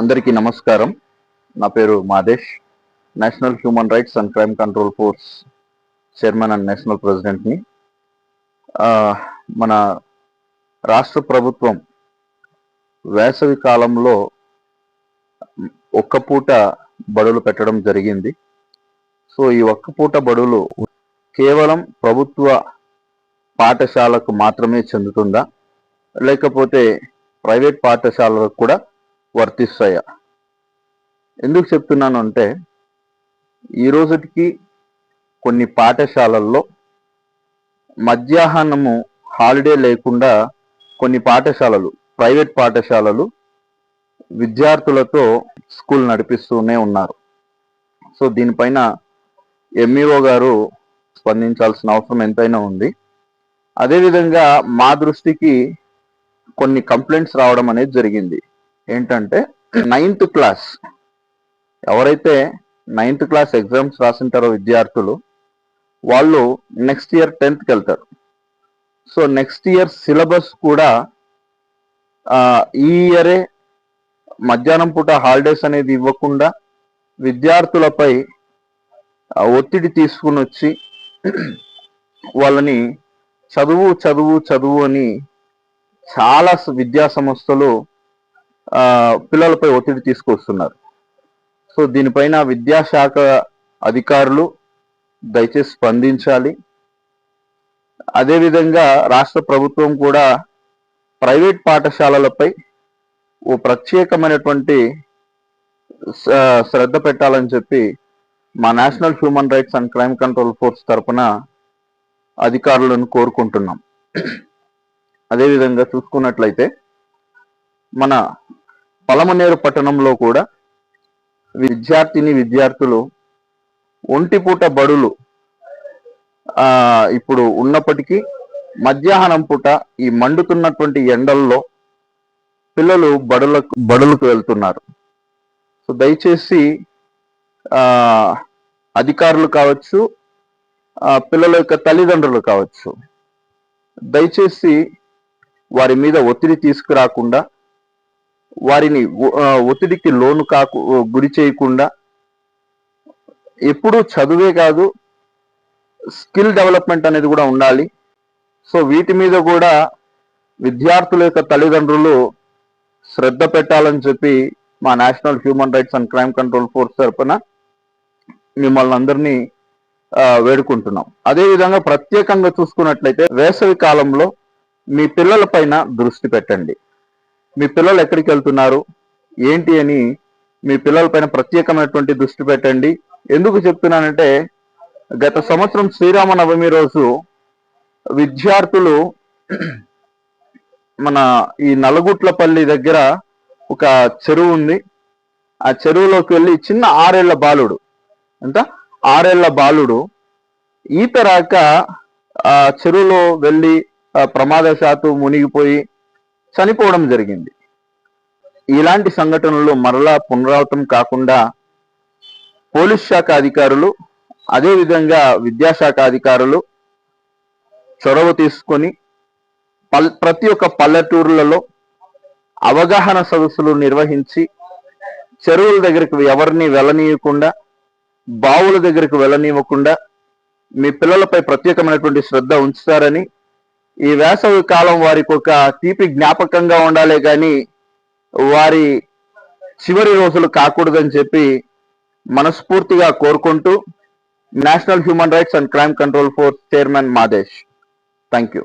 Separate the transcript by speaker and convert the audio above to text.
Speaker 1: అందరికీ నమస్కారం. నా పేరు Madesh national human rights and crime control force chairman and national ప్రెసిడెంట్ని. మన రాష్ట్ర ప్రభుత్వం వేసవి కాలంలో ఒక్క పూట బడులు పెట్టడం జరిగింది. సో ఈ ఒక్క పూట బడులు కేవలం ప్రభుత్వ పాఠశాలకు మాత్రమే చెందుతుందా? లేకపోతే ప్రైవేట్ పాఠశాలకు కూడా వర్తిస్తాయా. ఎందుకు చెప్తున్నాను అంటే ఈ రోజుకి కొన్ని పాఠశాలల్లో మధ్యాహ్నము హాలిడే లేకుండా కొన్ని పాఠశాలలు ప్రైవేట్ పాఠశాలలు విద్యార్థులతో స్కూల్ నడిపిస్తూనే ఉన్నారు. సో దీనిపైన ఎంఈఓ గారు స్పందించాల్సిన అవసరం ఎంతైనా ఉంది. అదేవిధంగా మా దృష్టికి కొన్ని కంప్లైంట్స్ రావడం అనేది జరిగింది. ఏంటంటే నైన్త్ క్లాస్ ఎవరైతే నైన్త్ క్లాస్ ఎగ్జామ్స్ రాసింటారో విద్యార్థులు వాళ్ళు నెక్స్ట్ ఇయర్ టెన్త్కి వెళ్తారు. సో నెక్స్ట్ ఇయర్ సిలబస్ కూడా ఈ ఇయరే మధ్యాహ్నం పూట హాలిడేస్ అనేది ఇవ్వకుండా విద్యార్థులపై ఒత్తిడి తీసుకుని వచ్చి వాళ్ళని చదువు చదువు చదువు అని చాలా విద్యా సంస్థలు పిల్లలపై ఒత్తిడి తీసుకొస్తున్నారు. సో దీనిపైన విద్యాశాఖ అధికారులు దయచేసి స్పందించాలి. అదేవిధంగా రాష్ట్ర ప్రభుత్వం కూడా ప్రైవేట్ పాఠశాలలపై ఓ ప్రత్యేకమైనటువంటి శ్రద్ధ పెట్టాలని చెప్పి మా national human rights and crime control force తరఫున అధికారులను కోరుకుంటున్నాం. అదేవిధంగా చూసుకున్నట్లయితే మన పలమనేరు పట్టణంలో కూడా విద్యార్థిని విద్యార్థులు ఒంటిపూట బడులు ఇప్పుడు ఉన్నప్పటికీ మధ్యాహ్నం పూట ఈ మండుతున్నటువంటి ఎండల్లో పిల్లలు బడులకు బడులకు వెళ్తున్నారు. సో దయచేసి అధికారులు కావచ్చు పిల్లల యొక్క తల్లిదండ్రులు కావచ్చు దయచేసి వారి మీద ఒత్తిడి తీసుకురాకుండా వారిని ఒత్తిడికి లోను కాకు గురి చేయకుండా ఎప్పుడూ చదువే కాదు స్కిల్ డెవలప్మెంట్ అనేది కూడా ఉండాలి. సో వీటి మీద కూడా విద్యార్థుల యొక్క తల్లిదండ్రులు శ్రద్ధ పెట్టాలని చెప్పి మా national human rights and crime control force తరఫున మిమ్మల్ని అందరినీ వేడుకుంటున్నాం. అదేవిధంగా ప్రత్యేకంగా చూసుకున్నట్లయితే వేసవి కాలంలో మీ పిల్లల పైన దృష్టి పెట్టండి. మీ పిల్లలు ఎక్కడికి వెళ్తున్నారు? ఏంటి అని మీ పిల్లలపైన ప్రత్యేకమైనటువంటి దృష్టి పెట్టండి. ఎందుకు చెప్తున్నానంటే గత సంవత్సరం శ్రీరామ నవమి రోజు విద్యార్థులు మన ఈ నలుగుట్లపల్లి దగ్గర ఒక చెరువు ఉంది. ఆ చెరువులోకి వెళ్ళి చిన్న ఆరేళ్ళ బాలుడు ఎంత? ఆరేళ్ళ బాలుడు ఈత రాక ఆ చెరువులో వెళ్ళి ప్రమాదశాత్తు మునిగిపోయి చనిపోవడం జరిగింది. ఇలాంటి సంఘటనలు మరలా పునరావృతం కాకుండా పోలీస్ శాఖ అధికారులు అదేవిధంగా విద్యాశాఖ అధికారులు చొరవ తీసుకొని పల్ ప్రతి ఒక్క పల్లెటూర్లలో అవగాహన సదస్సులు నిర్వహించి చెరువుల దగ్గరికి ఎవరిని వెళ్ళనీయకుండా బావుల దగ్గరికి వెళ్ళనివ్వకుండా మీ పిల్లలపై ప్రత్యేకమైనటువంటి శ్రద్ధ ఉంచుతారని ఈ వేసవి కాలం వారికి ఒక తీపి జ్ఞాపకంగా ఉండాలి కానీ వారి చివరి రోజులు కాకూడదని చెప్పి మనస్ఫూర్తిగా కోరుకుంటూ national human rights and crime control force chairman Madesh thank you